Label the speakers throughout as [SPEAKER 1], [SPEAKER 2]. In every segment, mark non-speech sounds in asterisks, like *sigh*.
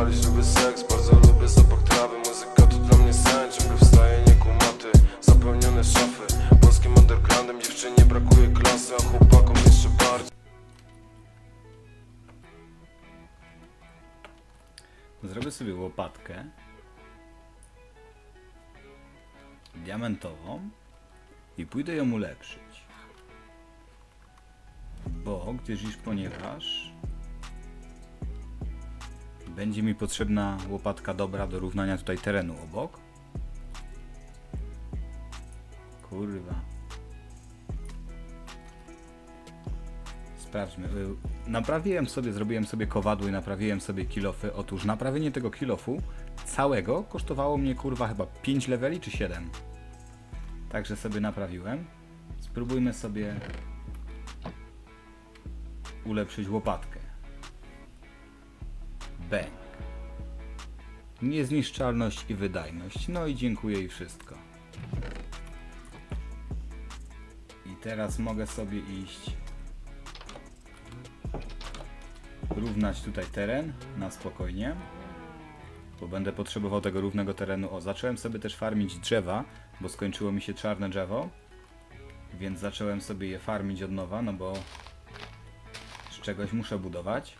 [SPEAKER 1] palić, lubię seks Bardzo lubię zapach trawy. Muzyka to dla mnie sen Ciągle wstaję niekumaty Zapełnione szafy Polskim undergroundem Dziewczynie brakuje klasy A chłopakom jeszcze bardziej.
[SPEAKER 2] Zrobię sobie łopatkę diamentową i pójdę ją ulepszyć. Bo, iż ponieważ będzie mi potrzebna łopatka dobra do równania tutaj terenu obok. Kurwa. Sprawdźmy. Y, Naprawiłem sobie, zrobiłem sobie kowadło i naprawiłem sobie kilofy. Otóż naprawienie tego kilofu całego kosztowało mnie kurwa chyba 5 leveli czy 7. Także sobie naprawiłem. Spróbujmy sobie ulepszyć łopatkę. Bang. Niezniszczalność i wydajność. No i dziękuję i wszystko. I teraz mogę sobie iść równać tutaj teren na spokojnie, bo będę potrzebował tego równego terenu. O, zacząłem sobie też farmić drzewa, bo skończyło mi się czarne drzewo, więc zacząłem sobie je farmić od nowa, no bo z czegoś muszę budować.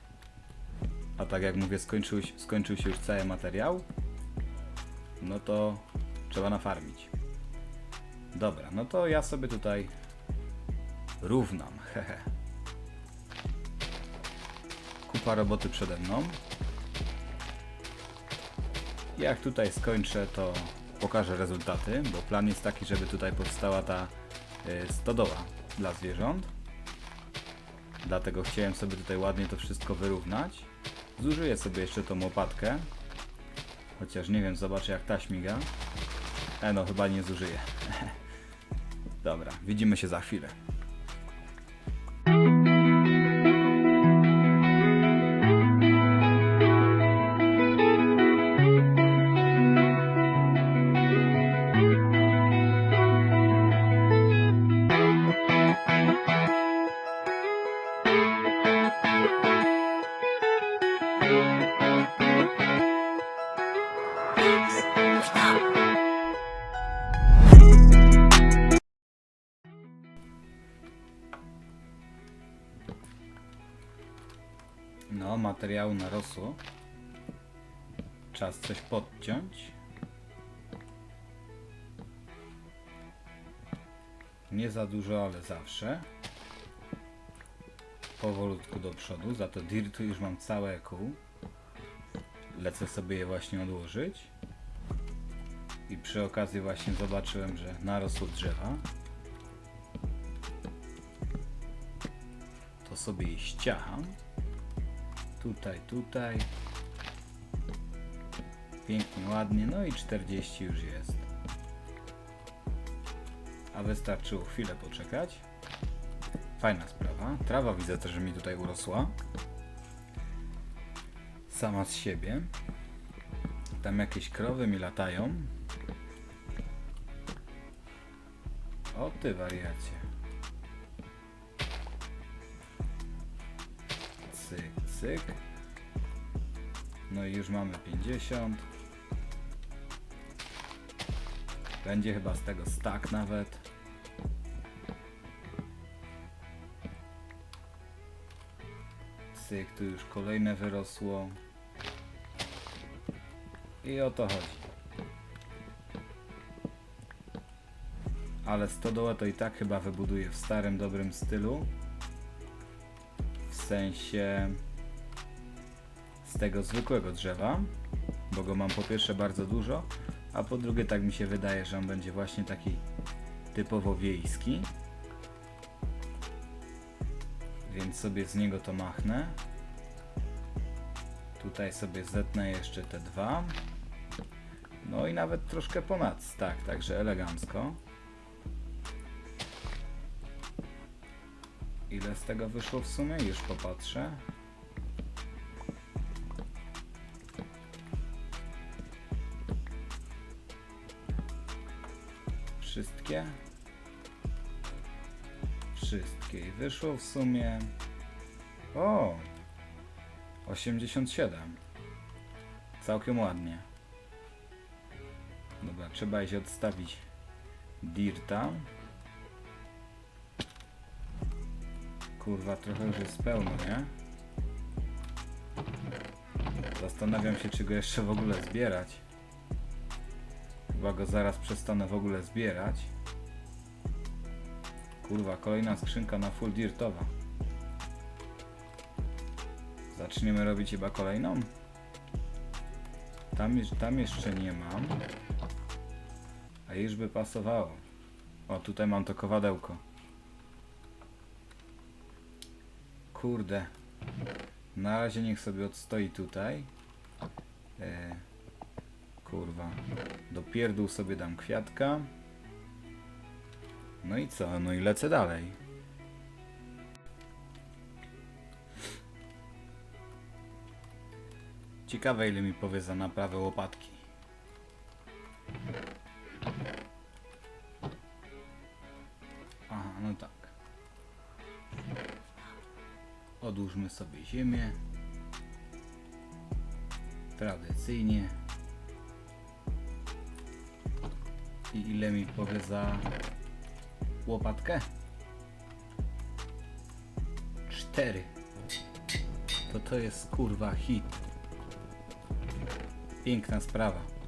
[SPEAKER 2] A tak jak mówię, skończył, skończył się już cały materiał, no to trzeba nafarmić. Dobra, no to ja sobie tutaj równam, *laughs* hehe. Kupa roboty przede mną. Jak tutaj skończę, to pokażę rezultaty, bo plan jest taki, żeby tutaj powstała ta y, stodoła dla zwierząt. Dlatego chciałem sobie tutaj ładnie to wszystko wyrównać. Zużyję sobie jeszcze tą łopatkę. Chociaż nie wiem, zobaczę jak ta śmiga. E no, chyba nie zużyję. *laughs* Dobra, widzimy się za chwilę. No, materiału narosło. Czas coś podciąć. Nie za dużo, ale zawsze. Powolutku do przodu. Za to dirtu już mam całe kół. Lecę sobie je właśnie odłożyć. I przy okazji właśnie zobaczyłem, że narosło drzewa. To sobie ściacham. Tutaj, tutaj. Pięknie, ładnie. No i 40 już jest. A wystarczyło chwilę poczekać. Fajna sprawa. Trawa widzę też, że mi tutaj urosła. Sama z siebie. Tam jakieś krowy mi latają. O ty wariacie. Cyk. No i już mamy 50. Będzie chyba z tego stack nawet. Cyk, tu już kolejne wyrosło. I o to chodzi. Ale stodołę to i tak chyba wybuduję w starym, dobrym stylu. W sensie tego zwykłego drzewa, bo go mam po pierwsze bardzo dużo, a po drugie tak mi się wydaje, że on będzie właśnie taki typowo wiejski. Więc sobie z niego to machnę. Tutaj sobie zetnę jeszcze te dwa. No i nawet troszkę ponad, tak, także elegancko. Ile z tego wyszło w sumie? Już popatrzę. Wszystkie? Wszystkie. I wyszło w sumie... O! 87. Całkiem ładnie. Dobra, trzeba się odstawić Dirta. Kurwa, trochę już jest pełno, nie? Zastanawiam się, czy go jeszcze w ogóle zbierać. Chyba go zaraz przestanę w ogóle zbierać. Kurwa, kolejna skrzynka na full dirtowa. Zaczniemy robić chyba kolejną? Tam, tam jeszcze nie mam. A już by pasowało. O, tutaj mam to kowadełko. Kurde. Na razie niech sobie odstoi tutaj. E, kurwa. Do pierdół sobie dam kwiatka. No i co? No i lecę dalej. Ciekawe ile mi powie za naprawę łopatki. Aha, no tak. Odłóżmy sobie ziemię. Tradycyjnie. I ile mi powie za łopatkę? Cztery. To to jest kurwa hit. Piękna sprawa.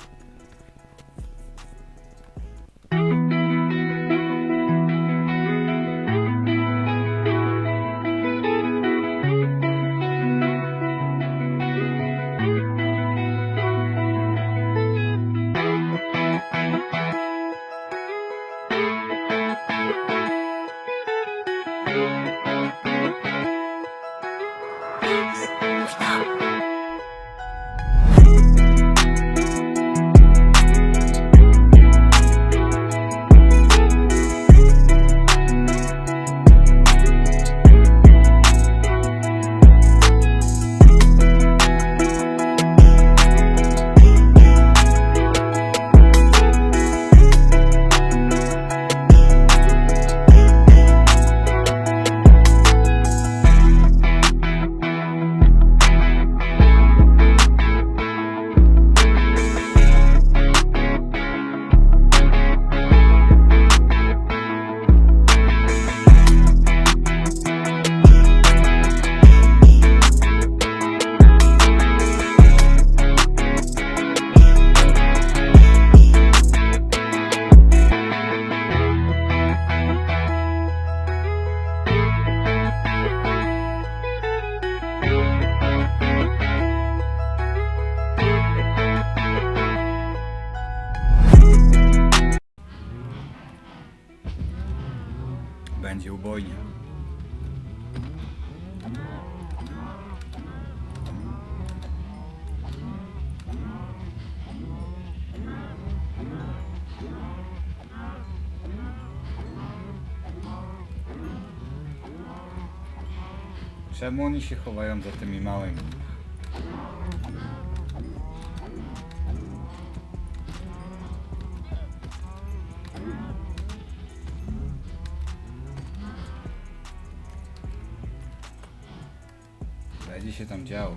[SPEAKER 2] Yeah. Będzie ubojnie. Czemu oni się chowają za tymi małymi? Będzie się tam działo.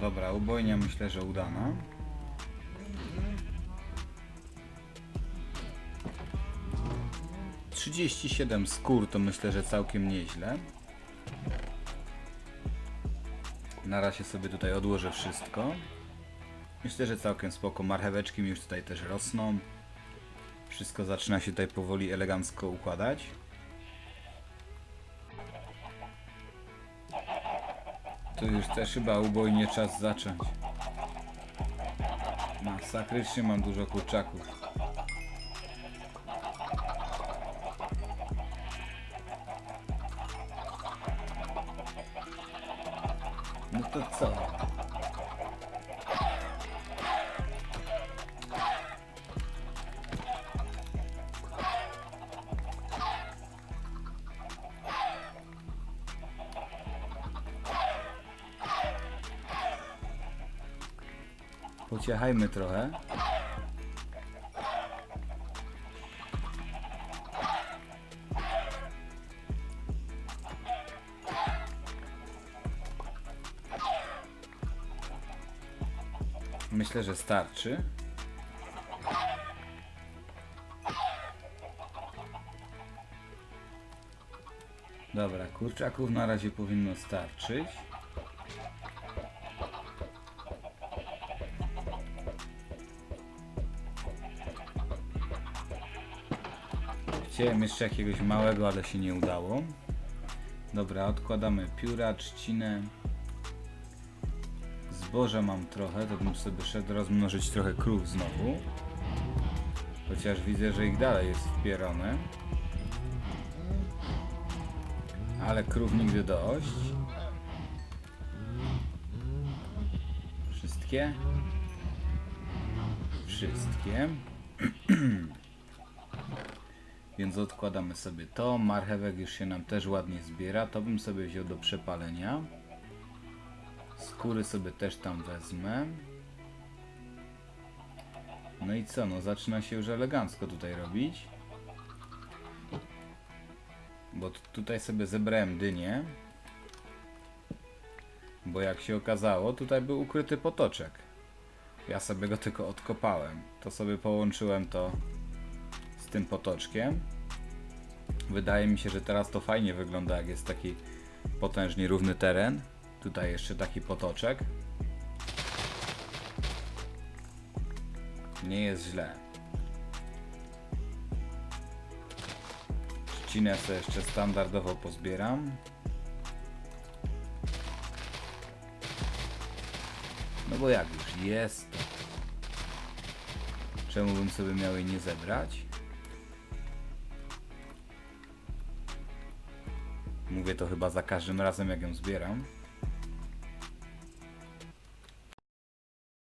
[SPEAKER 2] Dobra, ubojnia myślę, że udana. Trzydzieści siedem skór to myślę, że całkiem nieźle. Na razie sobie tutaj odłożę wszystko. Myślę, że całkiem spoko. Marcheweczki mi już tutaj też rosną. Wszystko zaczyna się tutaj powoli elegancko układać. Tu już też chyba ubojnie czas zacząć. Masakrycznie mam dużo kurczaków. Co? Pociechajmy trochę. Myślę, że starczy. Dobra, kurczaków na razie powinno starczyć. Chciałem jeszcze jakiegoś małego, ale się nie udało. Dobra, odkładamy pióra, trzcinę. Zboża mam trochę, to bym sobie szedł rozmnożyć trochę krów znowu. Chociaż widzę, że ich dalej jest wpierone. Ale krów nigdy dość. Wszystkie? Wszystkie. *clears throat* Więc odkładamy sobie to. Marchewek już się nam też ładnie zbiera. To bym sobie wziął do przepalenia. Skóry sobie też tam wezmę. No i co? No zaczyna się już elegancko tutaj robić. Bo tutaj sobie zebrałem dynię. Bo jak się okazało, tutaj był ukryty potoczek. Ja sobie go tylko odkopałem. To sobie połączyłem to z tym potoczkiem. Wydaje mi się, że teraz to fajnie wygląda, jak jest taki potężnie równy teren. Tutaj jeszcze taki potoczek. Nie jest źle. Trzcinę sobie jeszcze standardowo pozbieram. No bo jak już jest, czemu bym sobie miał jej nie zebrać? Mówię to chyba za każdym razem jak ją zbieram.